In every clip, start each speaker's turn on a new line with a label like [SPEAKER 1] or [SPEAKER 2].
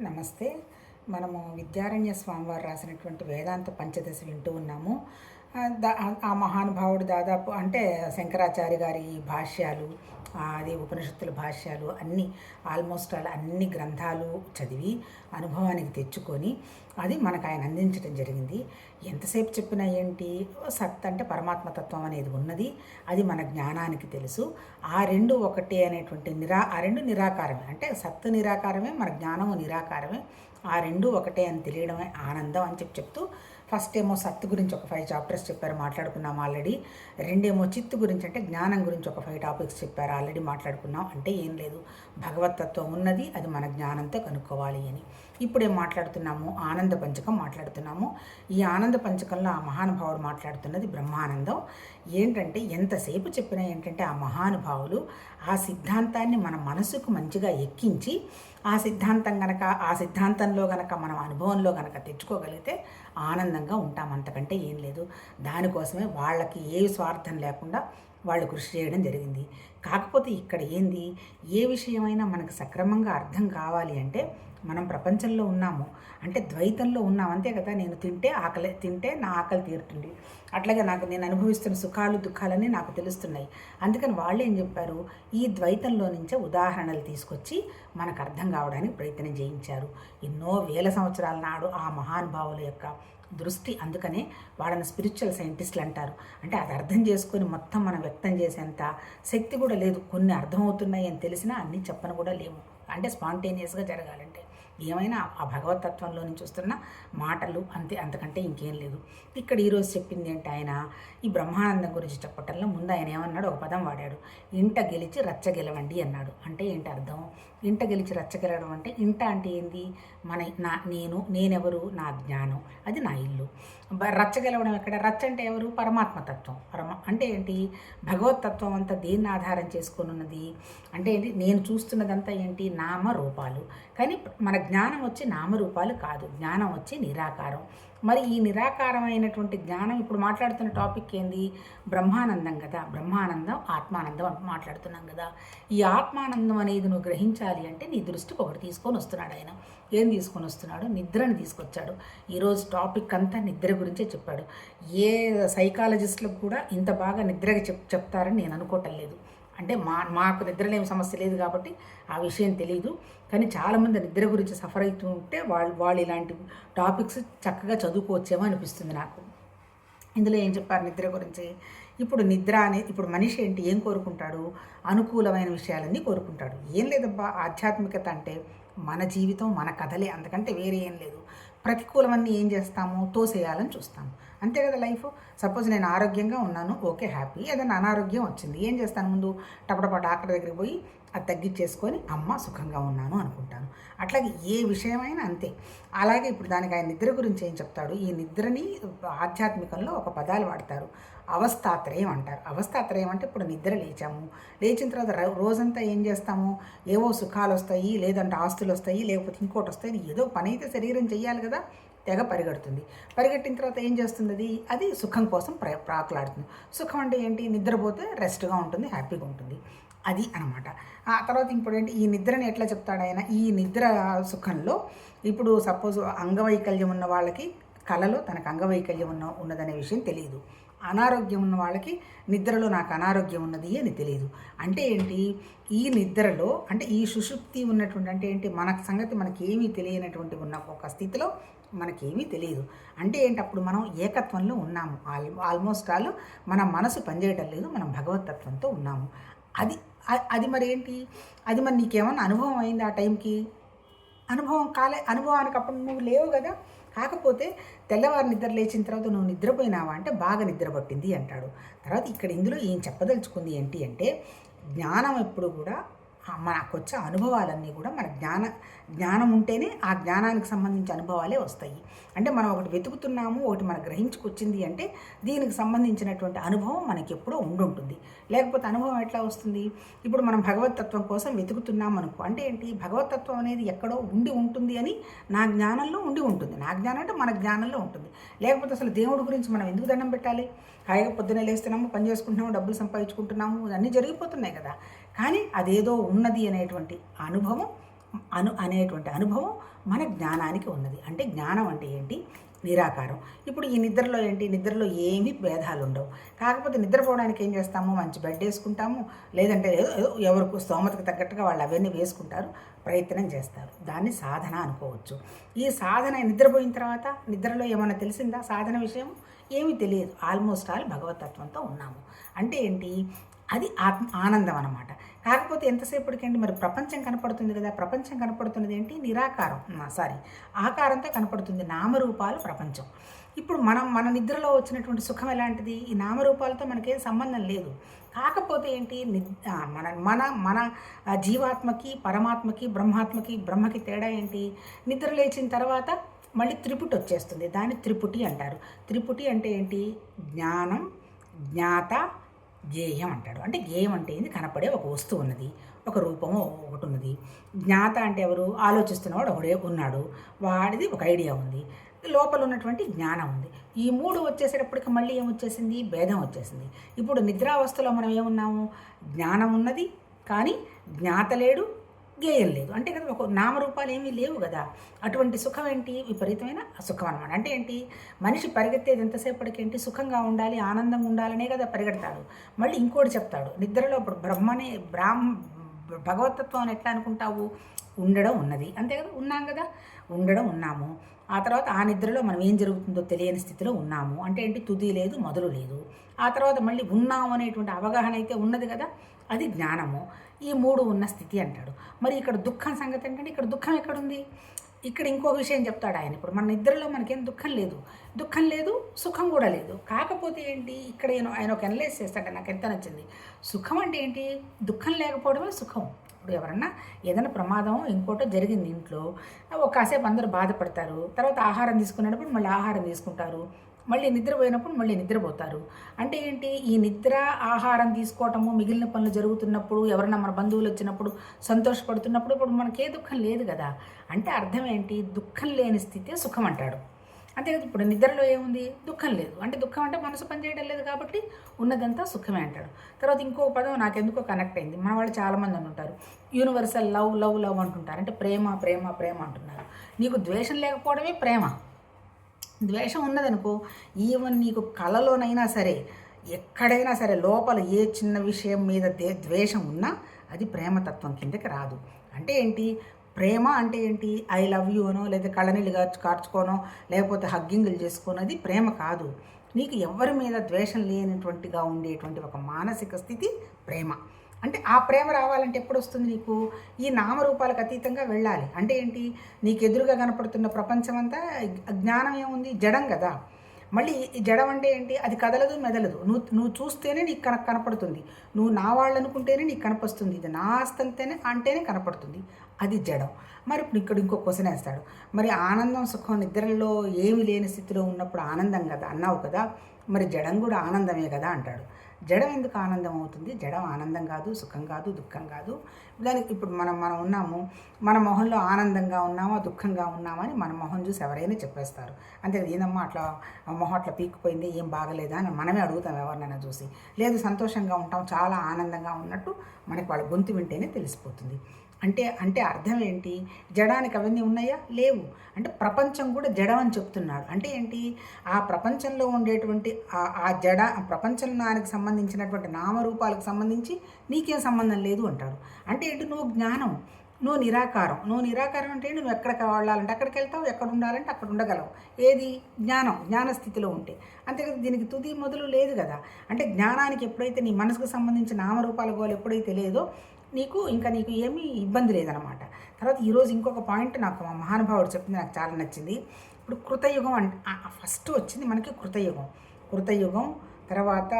[SPEAKER 1] నమస్తే. మనము విద్యారణ్య స్వామివారు రాసినటువంటి వేదాంత పంచదశ వింటూ ఉన్నాము. ఆ దా- ఆ మహానుభావుడు దాదాపు అంటే శంకరాచార్య గారి భాష్యాలు అది ఉపనిషత్తుల భాష్యాలు అన్నీ ఆల్మోస్ట్ అలా అన్ని గ్రంథాలు చదివి అనుభవానికి తెచ్చుకొని అది మనకు ఆయన అందించడం జరిగింది. ఎంతసేపు చెప్పినా ఏంటి? సత్ అంటే పరమాత్మతత్వం అనేది ఉన్నది అది మన జ్ఞానానికి తెలుసు. ఆ రెండు ఒకటి అనేటువంటి నిరా ఆ రెండు నిరాకారమే. అంటే సత్తు నిరాకారమే మన జ్ఞానము నిరాకారమే. ఆ రెండు ఒకటే అని తెలియడమే ఆనందం అని చెప్పి చెప్తూ ఫస్ట్ ఏమో సత్తు గురించి ఒక ఫైవ్ చాప్టర్స్ చెప్పారు మాట్లాడుకున్నాం ఆల్రెడీ రెండేమో చిత్తు గురించి అంటే జ్ఞానం గురించి ఒక ఫైవ్ టాపిక్స్ చెప్పారు ఆల్రెడీ మాట్లాడుకున్నాం. అంటే ఏం లేదు. భగవతత్వం ఉన్నది అది మన జ్ఞానంతో కనుక్కోవాలి అని. ఇప్పుడే మాట్లాడుతున్నాము ఆనంద పంచకం మాట్లాడుతున్నాము. ఈ ఆనంద పంచకంలో ఆ మహానుభావుడు మాట్లాడుతున్నది బ్రహ్మానందం. ఏంటంటే ఎంతసేపు చెప్పినా ఏంటంటే ఆ మహానుభావులు ఆ సిద్ధాంతాన్ని మన మనసుకు మంచిగా ఎక్కించి ఆ సిద్ధాంతం గనక ఆ సిద్ధాంతంలో గనక మనం అనుభవంలో గనక తెచ్చుకోగలిగితే ఆనందంగా ఉంటాం. అంతకంటే ఏం లేదు. దానికోసమే వాళ్ళకి ఏ స్వార్థం లేకుండా వాళ్ళు కృషి చేయడం జరిగింది. కాకపోతే ఇక్కడ ఏంది? ఏ విషయమైనా మనకు సక్రమంగా అర్థం కావాలి అంటే మనం ప్రపంచంలో ఉన్నాము అంటే ద్వైతంలో ఉన్నాం అంతే కదా? నేను తింటే ఆకలి తింటే నా ఆకలి తీరుతుంది. అట్లాగే నాకు నేను అనుభవిస్తున్న సుఖాలు దుఃఖాలన్నీ నాకు తెలుస్తున్నాయి. అందుకని వాళ్ళు ఏం చెప్పారు? ఈ ద్వైతంలో నుంచే ఉదాహరణలు తీసుకొచ్చి మనకు అర్థం కావడానికి ప్రయత్నం చేయించారు. ఎన్నో వేల సంవత్సరాల నాడు ఆ మహానుభావుల యొక్క దృష్టి అందుకనే వాళ్ళని స్పిరిచువల్ సైంటిస్టులు అంటారు. అంటే అది అర్థం చేసుకొని మొత్తం మనం వ్యక్తం చేసేంత శక్తి కూడా లేదు. కొన్ని అర్థమవుతున్నాయి అని తెలిసినా అన్నీ చెప్పను కూడా లేము అంటే స్పాంటేనియస్గా జరగాలండి ఏమైనా ఆ భగవతత్వంలో నుంచి వస్తున్న మాటలు అంతే అంతకంటే ఇంకేం లేదు. ఇక్కడ ఈరోజు చెప్పింది ఏంటి ఆయన? ఈ బ్రహ్మానందం గురించి చెప్పటంలో ముందు ఆయన ఏమన్నాడు? ఒక పదం వాడాడు. ఇంట గెలిచి రచ్చ గెలవండి అన్నాడు. అంటే ఏంటి అర్థం? ఇంట గెలిచి రచ్చ గెలవడం అంటే ఇంట అంటే ఏంది? మన నా నేను నేనెవరు? నా జ్ఞానం. అది నా ఇల్లు. బ- రచ్చ గెలవడం ఎక్కడ? రచ్చ అంటే ఎవరు? పరమాత్మతత్వం పరమ అంటే ఏంటి? భగవతత్వం అంతా దేన్ని ఆధారం చేసుకొని ఉన్నది? అంటే ఏంటి? నేను చూస్తున్నదంతా ఏంటి? నామ రూపాలు కానీ మన జ్ఞానం వచ్చి నామరూపాలు కాదు. జ్ఞానం వచ్చి నిరాకారం. మరి ఈ నిరాకారమైనటువంటి జ్ఞానం ఇప్పుడు మాట్లాడుతున్న టాపిక్ ఏంది? బ్రహ్మానందం కదా. బ్రహ్మానందం ఆత్మానందం మాట్లాడుతున్నాం కదా. ఈ ఆత్మానందం అనేది నువ్వు గ్రహించాలి అంటే నీ దృష్టికి ఒకటి తీసుకొని వస్తున్నాడు ఆయన. ఏం తీసుకొని వస్తున్నాడు? నిద్రని తీసుకొచ్చాడు. ఈరోజు టాపిక్ అంతా నిద్ర గురించే చెప్పాడు. ఏ సైకాలజిస్టులకు కూడా ఇంత బాగా నిద్రగా చెప్ చెప్తారని నేను అనుకోవటం లేదు. అంటే మా మాకు నిద్రలేమి సమస్య లేదు కాబట్టి ఆ విషయం తెలియదు కానీ చాలామంది నిద్ర గురించి సఫర్ అవుతూ ఉంటే వాళ్ళు వాళ్ళు ఇలాంటి టాపిక్స్ చక్కగా చదువుకోవచ్చేమో అనిపిస్తుంది నాకు. ఇందులో ఏం చెప్పారు నిద్ర గురించి? ఇప్పుడు నిద్ర అనే ఇప్పుడు మనిషి ఏంటి? ఏం కోరుకుంటాడు? అనుకూలమైన విషయాలన్నీ కోరుకుంటాడు. ఏం లేదబ్బా ఆధ్యాత్మికత అంటే మన జీవితం మన కథలే. అందుకంటే వేరే ఏం లేదు. ప్రతికూలమన్నీ ఏం చేస్తాము? తోసేయాలని చూస్తాము. అంతే కదా లైఫ్? సపోజ్ నేను ఆరోగ్యంగా ఉన్నాను ఓకే హ్యాపీ. ఏదైనా అనారోగ్యం వచ్చింది ఏం చేస్తాను ముందు? టపటప డాక్టర్ దగ్గరికి పోయి అది తగ్గించేసుకొని అమ్మ సుఖంగా ఉన్నాను అనుకుంటాను. అట్లాగే ఏ విషయమైనా అంతే. అలాగే ఇప్పుడు దానికి ఆయన నిద్ర గురించి ఏం చెప్తాడు? ఈ నిద్రని ఆధ్యాత్మికంలో ఒక పదాలు వాడతారు. అవస్థాత్రయం అంటారు. అవస్థాత్రయం అంటే ఇప్పుడు నిద్ర లేచాము. లేచిన తర్వాత రోజంతా ఏం చేస్తాము? ఏవో సుఖాలు వస్తాయి లేదంటే ఆస్తులు వస్తాయి లేకపోతే ఇంకోటి వస్తాయి ఏదో పని అయితే శరీరం చేయాలి కదా తెగ పరిగెడుతుంది. పరిగెట్టిన తర్వాత ఏం చేస్తుంది అది అది సుఖం కోసం ప్ర ప్రాకులాడుతుంది. సుఖం అంటే ఏంటి? నిద్రపోతే రెస్ట్గా ఉంటుంది హ్యాపీగా ఉంటుంది. అది అనమాట. ఆ తర్వాత ఇప్పుడు ఏంటి ఈ నిద్రని ఎట్లా చెప్తాడు ఆయన? ఈ నిద్ర సుఖంలో ఇప్పుడు సపోజ్ అంగవైకల్యం ఉన్న వాళ్ళకి కళలో తనకు అంగవైకల్యం ఉన్న ఉన్నదనే విషయం తెలియదు అనారోగ్యం ఉన్న వాళ్ళకి నిద్రలో నాకు అనారోగ్యం ఉన్నది అని తెలియదు. అంటే ఏంటి? ఈ నిద్రలో అంటే ఈ సుషుప్తి ఉన్నటువంటి అంటే ఏంటి? మన సంగతి మనకి ఏమీ తెలియనటువంటి ఉన్న ఒక స్థితిలో మనకేమీ తెలియదు. అంటే ఏంటి? అప్పుడు మనం ఏకత్వంలో ఉన్నాము. ఆల్ ఆల్మోస్ట్ ఆల్ మన మనసు పనిచేయటం లేదు. మనం భగవతత్వంతో ఉన్నాము. అది అది మరి ఏంటి? అది మరి నీకేమన్నా అనుభవం అయింది ఆ టైంకి? అనుభవం కాలే అనుభవానికి అప్పుడు నువ్వు లేవు కదా? కాకపోతే తెల్లవారు నిద్ర లేచిన తర్వాత నువ్వు నిద్రపోయినావా అంటే బాగా నిద్ర పట్టింది అంటాడు. తర్వాత ఇక్కడ ఇందులో ఏం చెప్పదలుచుకుంది ఏంటి అంటే జ్ఞానం ఎప్పుడు కూడా మనకు వచ్చే అనుభవాలన్నీ కూడా మన జ్ఞాన జ్ఞానం ఉంటేనే ఆ జ్ఞానానికి సంబంధించి అనుభవాలే వస్తాయి. అంటే మనం ఒకటి వెతుకుతున్నాము ఒకటి మనకు గ్రహించుకొచ్చింది అంటే దీనికి సంబంధించినటువంటి అనుభవం మనకి ఎప్పుడో ఉండుంటుంది. లేకపోతే అనుభవం ఎట్లా వస్తుంది? ఇప్పుడు మనం భగవతత్వం కోసం వెతుకుతున్నాం అనుకో అంటే ఏంటి? భగవతత్వం అనేది ఎక్కడో ఉండి ఉంటుంది అని నా జ్ఞానంలో ఉండి ఉంటుంది. నా జ్ఞానం అంటే మన జ్ఞానంలో ఉంటుంది. లేకపోతే అసలు దేవుడి గురించి మనం ఎందుకు దండం పెట్టాలి? హాయిగా పొద్దున్నే లేస్తున్నాము పని చేసుకుంటున్నాము డబ్బులు సంపాదించుకుంటున్నాము అన్నీ జరిగిపోతున్నాయి కదా. కానీ అదేదో ఉన్నది అనేటువంటి అనుభవం అను అనేటువంటి అనుభవం మన జ్ఞానానికి ఉన్నది. అంటే జ్ఞానం అంటే ఏంటి? నిరాకారం. ఇప్పుడు ఈ నిద్రలో ఏంటి? నిద్రలో ఏమీ భేదాలు ఉండవు. కాకపోతే నిద్రపోవడానికి ఏం చేస్తాము? మంచి బెడ్ వేసుకుంటాము. లేదంటే ఏదో ఏదో ఎవరికి స్తోమతకు తగ్గట్టుగా వాళ్ళు అవన్నీ వేసుకుంటారు. ప్రయత్నం చేస్తారు. దాన్ని సాధన అనుకోవచ్చు. ఈ సాధన నిద్రపోయిన తర్వాత నిద్రలో ఏమైనా తెలిసిందా? సాధన విషయం ఏమీ తెలియదు. ఆల్మోస్ట్ ఆల్ భగవతత్వంతో ఉన్నాము. అంటే ఏంటి? అది ఆత్మ ఆనందం అనమాట కాకపోతే ఎంతసేపటికండి మరి ప్రపంచం కనపడుతుంది కదా? ప్రపంచం కనపడుతున్నది ఏంటి? నిరాకారం. సారీ. ఆకారంతో కనపడుతుంది నామరూపాలు ప్రపంచం. ఇప్పుడు మనం మన నిద్రలో వచ్చినటువంటి సుఖం ఎలాంటిది? ఈ నామరూపాలతో మనకేం సంబంధం లేదు. కాకపోతే ఏంటి? మన మన మన జీవాత్మకి పరమాత్మకి బ్రహ్మాత్మకి బ్రహ్మకి తేడా ఏంటి? నిద్ర లేచిన తర్వాత మళ్ళీ త్రిపుటి వచ్చేస్తుంది. దాన్ని త్రిపుటి అంటారు. త్రిపుటి అంటే ఏంటి? జ్ఞానం జ్ఞాత జ్ఞేయం అంటాడు అంటే గేయం అంటే ఏంది? కనపడే ఒక వస్తువు ఉన్నది. ఒక రూపము ఒకటి ఉన్నది. జ్ఞాత అంటే ఎవరు? ఆలోచిస్తున్నవాడు ఒకడే ఉన్నాడు. వాడిది ఒక ఐడియా ఉంది. లోపల ఉన్నటువంటి జ్ఞానం ఉంది. ఈ మూడు వచ్చేసేటప్పటికి మళ్ళీ ఏమొచ్చేసింది భేదం వచ్చేసింది. ఇప్పుడు నిద్రావస్థలో మనం ఏమున్నాము? జ్ఞానం ఉన్నది. కానీ జ్ఞాత లేడు గేయం లేదు. అంటే కదా ఒక నామరూపాలు ఏమీ లేవు కదా. అటువంటి సుఖం ఏంటి? విపరీతమైన సుఖం అనమాట అంటే ఏంటి? మనిషి పరిగెత్తేది ఎంతసేపటికేంటి సుఖంగా ఉండాలి ఆనందంగా ఉండాలనే కదా పరిగెడతాడు. మళ్ళీ ఇంకోటి చెప్తాడు. నిద్రలో ఇప్పుడు బ్రహ్మనే బ్రాహ్మ భగవతత్వం అని ఎట్లా అనుకుంటావు? ఉండడం ఉన్నది. అంతే కదా? ఉన్నాం కదా? ఉండడం ఉన్నాము. ఆ తర్వాత ఆ నిద్రలో మనం ఏం జరుగుతుందో తెలియని స్థితిలో ఉన్నాము. అంటే ఏంటి? తుది లేదు మొదలు లేదు. ఆ తర్వాత మళ్ళీ ఉన్నాము అనేటువంటి అవగాహన అయితే ఉన్నది కదా? అది జ్ఞానము. ఈ మూడు ఉన్న స్థితి అంటాడు. మరి ఇక్కడ దుఃఖం సంగతి ఏంటంటే ఇక్కడ దుఃఖం ఎక్కడుంది? ఇక్కడ ఇంకో విషయం చెప్తాడు ఆయన. ఇప్పుడు మన నిద్రలో మనకేం దుఃఖం లేదు. దుఃఖం లేదు సుఖం కూడా లేదు. కాకపోతే ఏంటి? ఇక్కడ ఆయన ఆయన ఒక ఎనలైజ్ చేస్తాడు. నాకు ఎంత నచ్చింది? సుఖం అంటే ఏంటి? దుఃఖం లేకపోవడమే సుఖం. ఇప్పుడు ఎవరన్నా ఏదైనా ప్రమాదం ఇంకోటో జరిగింది ఇంట్లో ఒక కాసేపు అందరూ బాధపడతారు తర్వాత ఆహారం తీసుకునేటప్పుడు మళ్ళీ ఆహారం తీసుకుంటారు మళ్ళీ నిద్రపోయినప్పుడు మళ్ళీ నిద్రపోతారు. అంటే ఏంటి? ఈ నిద్ర ఆహారం తీసుకోవటము మిగిలిన పనులు జరుగుతున్నప్పుడు ఎవరైనా మన బంధువులు వచ్చినప్పుడు సంతోషపడుతున్నప్పుడు ఇప్పుడు మనకే దుఃఖం లేదు కదా. అంటే అర్థం ఏంటి? దుఃఖం లేని స్థితే సుఖం అంటాడు. అంతే కదా? ఇప్పుడు నిద్రలో ఏముంది? దుఃఖం లేదు. అంటే దుఃఖం అంటే మనసు పనిచేయడం లేదు కాబట్టి ఉన్నదంతా సుఖమే అంటాడు. తర్వాత ఇంకో పదం నాకు ఎందుకో కనెక్ట్ అయింది. మన వాళ్ళు చాలామంది ఉంటారు యూనివర్సల్ లవ్ లవ్ లవ్ అంటుంటారు. అంటే ప్రేమ ప్రేమ ప్రేమ అంటున్నారు. నీకు ద్వేషం లేకపోవడమే ప్రేమ. ద్వేషం ఉన్నదనుకో ఈవెన్ నీకు కళలోనైనా సరే ఎక్కడైనా సరే లోపల ఏ చిన్న విషయం మీద ద్వేషం ఉన్నా అది ప్రేమతత్వం కిందకి రాదు. అంటే ఏంటి? ప్రేమ అంటే ఏంటి? ఐ లవ్ యూ అనో లేదా కళ్ళనీళ్ళు కార్చుకోనో లేకపోతే హగ్గింగులు చేసుకోనో అది ప్రేమ కాదు. నీకు ఎవరి మీద ద్వేషం లేనటువంటిగా ఉండేటువంటి ఒక మానసిక స్థితి ప్రేమ. అంటే ఆ ప్రేమ రావాలంటే ఎప్పుడు వస్తుంది నీకు? ఈ నామరూపాలకు అతీతంగా వెళ్ళాలి. అంటే ఏంటి? నీకు ఎదురుగా కనపడుతున్న ప్రపంచం అంతా జ్ఞానం ఏముంది? జడం కదా. మళ్ళీ జడం అంటే ఏంటి? అది కదలదు మెదలదు. నువ్వు నువ్వు చూస్తేనే నీకు కన కనపడుతుంది. నువ్వు నా వాళ్ళు అనుకుంటేనే నీకు కనపడుతుంది ఇది నా ఆస్తంతేనే అంటేనే కనపడుతుంది. అది జడం. మరి ఇప్పుడు ఇక్కడ ఇంకో క్వశ్చన్ వేస్తాడు. మరి ఆనందం సుఖం నిద్రలో ఏమి లేని స్థితిలో ఉన్నప్పుడు ఆనందం కదా అన్నావు కదా మరి జడం కూడా ఆనందమే కదా అంటాడు. జడం ఎందుకు ఆనందం అవుతుంది? జడం ఆనందం కాదు సుఖం కాదు దుఃఖం కాదు. దానికి ఇప్పుడు మనం మనం ఉన్నాము మన మొహంలో ఆనందంగా ఉన్నామా దుఃఖంగా ఉన్నామా అని మన మొహం చూసి ఎవరైనా చెప్పేస్తారు. అంతే ఏందమ్మా అట్లా మొహం అట్లా పీక్కుపోయింది ఏం బాగలేదా అని మనమే అడుగుతాం ఎవరినైనా చూసి. లేదు సంతోషంగా ఉంటాం చాలా ఆనందంగా ఉన్నట్టు మనకి వాళ్ళ గొంతు వింటేనే తెలిసిపోతుంది. అంటే అంటే అర్థం ఏంటి? జడానికి అవన్నీ ఉన్నాయా? లేవు. అంటే ప్రపంచం కూడా జడం అని చెప్తున్నాడు. అంటే ఏంటి? ఆ ప్రపంచంలో ఉండేటువంటి ఆ జడ ప్రపంచానికి సంబంధించినటువంటి నామరూపాలకు సంబంధించి నీకేం సంబంధం లేదు అంటాడు. అంటే ఏంటి? నువ్వు జ్ఞానం నువ్వు నిరాకారం. నువ్వు నిరాకారం అంటే నువ్వు ఎక్కడికి వెళ్ళాలంటే అక్కడికి వెళ్తావు ఎక్కడ ఉండాలంటే అక్కడ ఉండగలవు. ఏది? జ్ఞానం జ్ఞానస్థితిలో ఉంటే. అంతే కదా దీనికి తుది మొదలు లేదు కదా. అంటే జ్ఞానానికి ఎప్పుడైతే నీ మనసుకు సంబంధించిన నామరూపాల గోలు ఎప్పుడైతే లేదో నీకు ఇంకా నీకు ఏమీ ఇబ్బంది లేదనమాట తర్వాత ఈరోజు ఇంకొక పాయింట్ నాకు మా మహానుభావుడు చెప్పింది నాకు చాలా నచ్చింది. ఇప్పుడు కృతయుగం అంటే ఫస్ట్ వచ్చింది మనకి కృతయుగం. కృతయుగం తర్వాత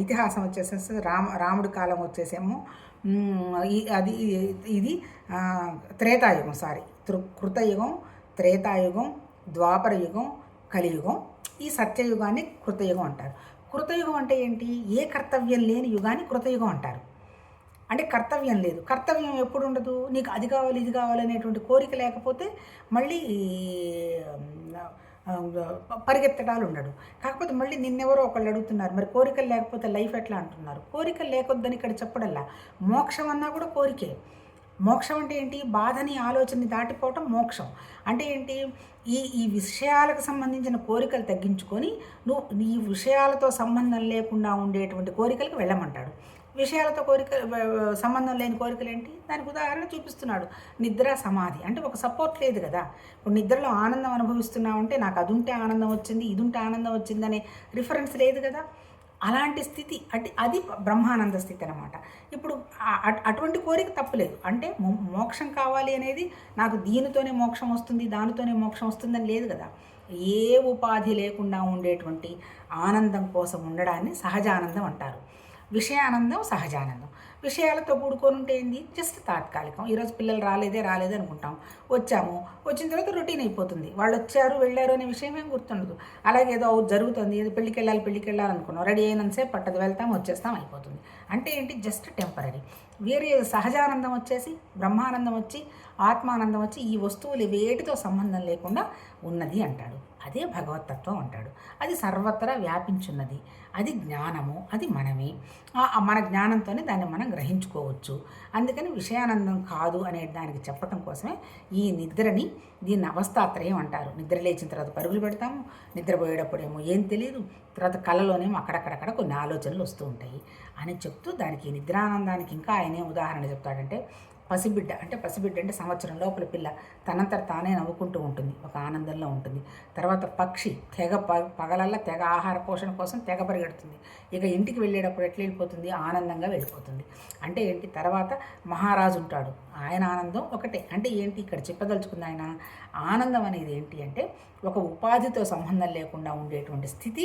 [SPEAKER 1] ఇతిహాసం వచ్చేసేసి రామ రాముడి కాలం వచ్చేసేమో అది ఇది త్రేతాయుగం సారీ. కృతయుగం త్రేతాయుగం ద్వాపర యుగం కలియుగం. ఈ సత్యయుగాన్ని కృతయుగం అంటారు. కృతయుగం అంటే ఏంటి? ఏ కర్తవ్యం లేని యుగాన్ని కృతయుగం అంటారు. అంటే కర్తవ్యం లేదు. కర్తవ్యం ఎప్పుడు ఉండదు? నీకు అది కావాలి ఇది కావాలి అనేటువంటి కోరిక లేకపోతే మళ్ళీ పరిగెత్తడాలు ఉండడు. కాకపోతే మళ్ళీ నిన్నెవరో ఒకళ్ళు అడుగుతున్నారు మరి కోరికలు లేకపోతే లైఫ్ ఎట్లా అంటున్నారు? కోరికలు లేకొద్దని ఇక్కడ చెప్పడల్లా. మోక్షం అన్నా కూడా కోరికే. మోక్షం అంటే ఏంటి? బాధని ఆలోచనని దాటిపోవటం మోక్షం. అంటే ఏంటి? ఈ ఈ విషయాలకు సంబంధించిన కోరికలు తగ్గించుకొని నువ్వు నీ విషయాలతో సంబంధం లేకుండా ఉండేటువంటి కోరికలకు వెళ్ళమంటాడు. విషయాలతో కోరిక సంబంధం లేని కోరికలు ఏంటి దానికి ఉదాహరణ చూపిస్తున్నాడు. నిద్ర సమాధి అంటే ఒక సపోర్ట్ లేదు కదా. ఇప్పుడు నిద్రలో ఆనందం అనుభవిస్తున్నావు అంటే నాకు అది ఉంటే ఆనందం వచ్చింది ఇది ఉంటే ఆనందం వచ్చిందనే రిఫరెన్స్ లేదు కదా. అలాంటి స్థితి అంటే అది బ్రహ్మానంద స్థితి అనమాట ఇప్పుడు అటువంటి కోరిక తప్పలేదు. అంటే మోక్షం కావాలి అనేది నాకు దీనితోనే మోక్షం వస్తుంది దానితోనే మోక్షం వస్తుందని లేదు కదా. ఏ ఉపాధి లేకుండా ఉండేటువంటి ఆనందం కోసం ఉండడాన్ని సహజానందం అంటారు. విషయానందం సహజానందం. విషయాలతో కూడుకొని ఉంటే ఏంది? జస్ట్ తాత్కాలికం. ఈరోజు పిల్లలు రాలేదే రాలేదే అనుకుంటాం. వచ్చాము. వచ్చిన తర్వాత రొటీన్ అయిపోతుంది. వాళ్ళు వచ్చారు వెళ్ళారు అనే విషయం ఏం గుర్తుండదు. అలాగే ఏదో జరుగుతుంది. ఏదో పెళ్ళికి వెళ్ళాలి పెళ్ళికి వెళ్ళాలి అనుకున్నాం. రెడీ అయినంతసేపు పట్టదు. వెళ్తాం వచ్చేస్తాం అయిపోతుంది. అంటే ఏంటి? జస్ట్ టెంపరీ వేరే సహజానందం వచ్చేసి బ్రహ్మానందం వచ్చి ఆత్మానందం వచ్చి ఈ వస్తువులు వేటితో సంబంధం లేకుండా ఉన్నది అంటాడు. అదే భగవతత్వం అంటాడు. అది సర్వత్రా వ్యాపించున్నది. అది జ్ఞానము అది మనమే. మన జ్ఞానంతోనే దాన్ని మనం గ్రహించుకోవచ్చు. అందుకని విషయానందం కాదు అనే దానికి చెప్పటం కోసమే ఈ నిద్రని దీన్ని అవస్థాత్రయం అంటారు. నిద్ర లేచిన తర్వాత పరుగులు పెడతాము నిద్రపోయేటప్పుడేమో ఏం తెలియదు తర్వాత కళ్ళలోనేమో అక్కడక్కడక్కడ కొన్ని ఆలోచనలు వస్తూ ఉంటాయి. అని చెప్తూ దానికి నిద్రానందానికి ఇంకా ఆయనే ఉదాహరణ చెప్తాడంటే పసిబిడ్డ అంటే పసిబిడ్డ అంటే సంవత్సరం లోపల పిల్ల తనంతట తానే నవ్వుకుంటూ ఉంటుంది ఒక ఆనందంలో ఉంటుంది. తర్వాత పక్షి తెగ ప పగలల్లా తెగ ఆహార పోషణ కోసం తెగ పరిగెడుతుంది. ఇక ఇంటికి వెళ్ళేటప్పుడు ఎట్లా వెళ్ళిపోతుంది? ఆనందంగా వెళ్ళిపోతుంది. అంటే ఏంటి? తర్వాత మహారాజు ఉంటాడు. ఆయన ఆనందం ఒకటే. అంటే ఏంటి? ఇక్కడ చెప్పదలుచుకుంది ఆయన ఆనందం అనేది ఏంటి అంటే ఒక ఉపాధితో సంబంధం లేకుండా ఉండేటువంటి స్థితి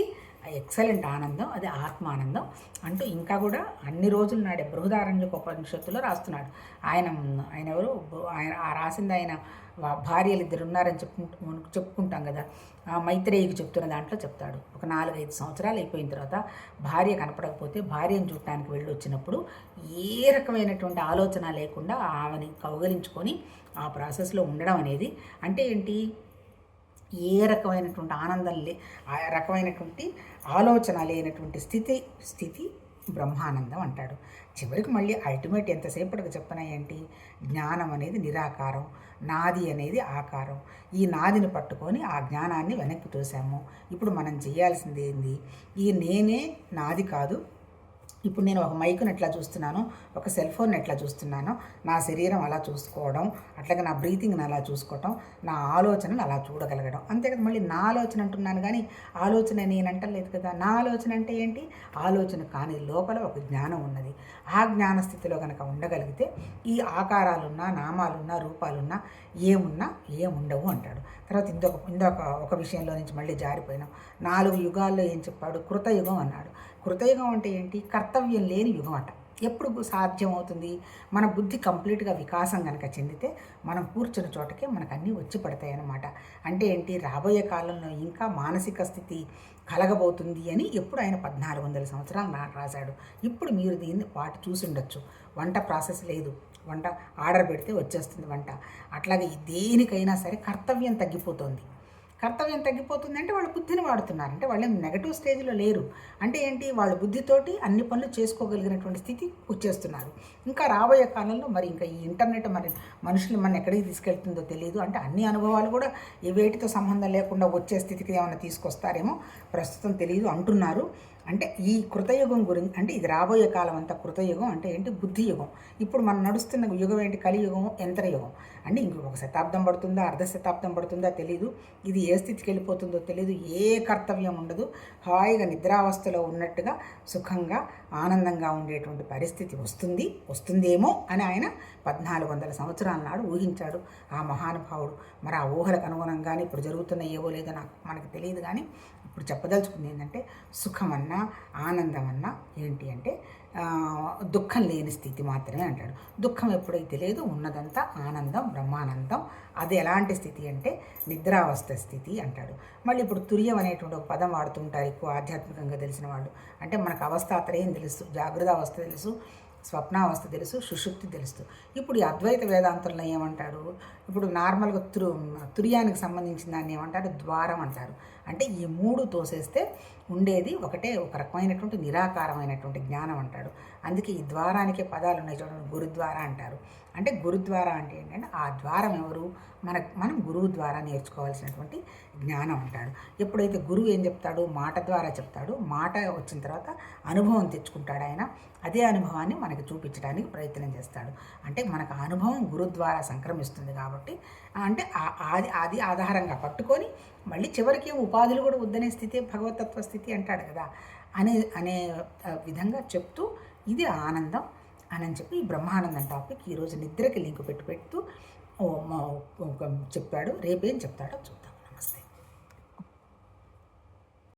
[SPEAKER 1] ఎక్సలెంట్ ఆనందం అది ఆత్మానందం. అంటూ ఇంకా కూడా అన్ని రోజులు నాడే బృహదారణ్య ఉపనిషత్తులో రాస్తున్నాడు. ఆయన ఆయన ఎవరు? ఆయన ఆ రాసింది ఆయన భార్యలు ఇద్దరు ఉన్నారని చెప్పుకుంటూ చెప్పుకుంటాం కదా. మైత్రేయికి చెప్తున్న దాంట్లో చెప్తాడు. ఒక నాలుగైదు సంవత్సరాలు అయిపోయిన తర్వాత భార్య కనపడకపోతే భార్యను చూడటానికి వెళ్ళి వచ్చినప్పుడు ఏ రకమైనటువంటి ఆలోచన లేకుండా ఆమెని కౌగలించుకొని ఆ ప్రాసెస్లో ఉండడం అనేది అంటే ఏంటి? ఏ రకమైనటువంటి ఆనందం లే ఆ రకమైనటువంటి ఆలోచన లేనటువంటి స్థితి స్థితి బ్రహ్మానందం అంటాడు. చివరికి మళ్ళీ అల్టిమేట్ ఎంతసేపటికి చెప్పినా ఏంటి? జ్ఞానం అనేది నిరాకారం నాది అనేది ఆకారం. ఈ నాదిని పట్టుకొని ఆ జ్ఞానాన్ని వెనక్కి తోసాము. ఇప్పుడు మనం చేయాల్సింది ఏంది? ఈ నేనే నాది కాదు ఇప్పుడు నేను ఒక మైకుని ఎట్లా చూస్తున్నాను ఒక సెల్ ఫోన్ ఎట్లా చూస్తున్నాను నా శరీరం అలా చూసుకోవడం అట్లాగే నా బ్రీతింగ్ని అలా చూసుకోవటం నా ఆలోచనను అలా చూడగలగడం. అంతే కదా మళ్ళీ నా ఆలోచన అంటున్నాను కానీ ఆలోచన నేను అంటలేదు కదా. నా ఆలోచన అంటే ఏంటి? ఆలోచన కానీ లోపల ఒక జ్ఞానం ఉన్నది. ఆ జ్ఞాన స్థితిలో కనుక ఉండగలిగితే ఈ ఆకారాలున్నా నామాలున్నా రూపాలున్నా ఏమున్నా ఏముండవు అంటాడు. తర్వాత ఇందొక ఇందొక ఒక విషయంలో నుంచి మళ్ళీ జారిపోయినాం. నాలుగు యుగాల్లో ఏం చెప్పాడు? కృతయుగం అన్నాడు. కృతయుగం అంటే ఏంటి? కర్తవ్యం లేని యుగం అట. ఎప్పుడు సాధ్యమవుతుంది? మన బుద్ధి కంప్లీట్గా వికాసం కనుక చెందితే మనం కూర్చున్న చోటకే మనకు అన్నీ వచ్చి పడతాయి అన్నమాట అంటే ఏంటి? రాబోయే కాలంలో ఇంకా మానసిక స్థితి కలగబోతుంది అని ఎప్పుడు ఆయన పద్నాలుగు వందల సంవత్సరాలు నాకు రాశాడు. ఇప్పుడు మీరు దీన్ని పాటు చూసి ఉండొచ్చు. వంట ప్రాసెస్ లేదు. వంట ఆర్డర్ పెడితే వచ్చేస్తుంది వంట. అట్లాగే దేనికైనా సరే కర్తవ్యం తగ్గిపోతుంది. కర్తవ్యం తగ్గిపోతుంది అంటే వాళ్ళు బుద్ధిని వాడుతున్నారు. అంటే వాళ్ళు నెగటివ్ స్టేజ్లో లేరు. అంటే ఏంటి? వాళ్ళ బుద్ధితోటి అన్ని పనులు చేసుకోగలిగినటువంటి స్థితి వచ్చేస్తున్నారు. ఇంకా రాబోయే కాలంలో మరి ఇంకా ఈ ఇంటర్నెట్ మరి మనుషులు మన ఎక్కడికి తీసుకెళ్తుందో తెలియదు అంటే అన్ని అనుభవాలు కూడా ఏ వేటితో సంబంధం లేకుండా వచ్చే స్థితికి ఏమైనా తీసుకొస్తారేమో ప్రస్తుతం తెలియదు అంటున్నారు. అంటే ఈ కృతయుగం గురించి అంటే ఇది రాబోయే కాలం అంతా కృతయుగం అంటే ఏంటి? బుద్ధియుగం. ఇప్పుడు మనం నడుస్తున్న యుగం ఏంటి? కలియుగం యంత్రయుగం. అంటే ఇంకొక శతాబ్దం పడుతుందా? అర్ధ శతాబ్దం పడుతుందా? తెలియదు ఇది ఏ స్థితికి వెళ్ళిపోతుందో తెలియదు ఏ కర్తవ్యం ఉండదు. హాయిగా నిద్రావస్థలో ఉన్నట్టుగా సుఖంగా ఆనందంగా ఉండేటువంటి పరిస్థితి వస్తుంది. వస్తుందేమో అని ఆయన పద్నాలుగు వందల సంవత్సరాల నాడు ఊహించాడు ఆ మహానుభావుడు. మరి ఆ ఊహలకు అనుగుణంగానే ఇప్పుడు జరుగుతున్న ఏవో లేదో నాకు మనకు తెలియదు కానీ ఇప్పుడు చెప్పదలుచుకుంది ఏంటంటే సుఖమన్నా ఆనందమన్నా ఏంటి అంటే దుఃఖం లేని స్థితి మాత్రమే అంటాడు. దుఃఖం ఎప్పుడైతే లేదు ఉన్నదంతా ఆనందం బ్రహ్మానందం. అది ఎలాంటి స్థితి అంటే నిద్రావస్థ స్థితి అంటాడు. మళ్ళీ ఇప్పుడు తుర్యం అనేటువంటి ఒక పదం వాడుతుంటారు ఎక్కువ ఆధ్యాత్మికంగా తెలిసిన వాళ్ళు. అంటే మనకు అవస్థ అత్రయం తెలుసు? జాగ్రత్త అవస్థ తెలుసు స్వప్నావస్థ తెలుసు సుషుప్తి తెలుసు. ఇప్పుడు ఈ అద్వైత వేదాంతంలో ఏమంటాడు? ఇప్పుడు నార్మల్గా తురు తుర్యానికి సంబంధించిన దాన్ని ఏమంటారు? ద్వారం అంటారు. అంటే ఈ మూడు తోసేస్తే ఉండేది ఒకటే ఒక రకమైనటువంటి నిరాకారమైనటువంటి జ్ఞానం అంటాడు. అందుకే ఈ ద్వారానికే పదాలు ఉన్నాయి చూడండి గురుద్వారా అంటారు. అంటే గురుద్వారా అంటే ఏంటంటే ఆ ద్వారం ఎవరు? మన మనం గురువు ద్వారా నేర్చుకోవాల్సినటువంటి జ్ఞానం అంటాడు. ఎప్పుడైతే గురువు ఏం చెప్తాడు? మాట ద్వారా చెప్తాడు. మాట వచ్చిన తర్వాత అనుభవం తెచ్చుకుంటాడు ఆయన. అదే అనుభవాన్ని మనకి చూపించడానికి ప్రయత్నం చేస్తాడు. అంటే మనకు అనుభవం గురు ద్వారా సంక్రమిస్తుంది కాబట్టి అంటే అది అది ఆధారంగా పట్టుకొని మళ్ళీ చివరికి ఉపాధులు కూడా వద్దనే స్థితి భగవతత్వ స్థితి అంటాడు కదా. అనే అనే విధంగా చెప్తూ ఇది ఆనందం అని చెప్పి ఈ బ్రహ్మానందం టాపిక్ ఈరోజు నిద్రకి లింక్ పెట్టి పెడుతూ చెప్పాడు రేపేం చెప్తాడో చూద్దాం.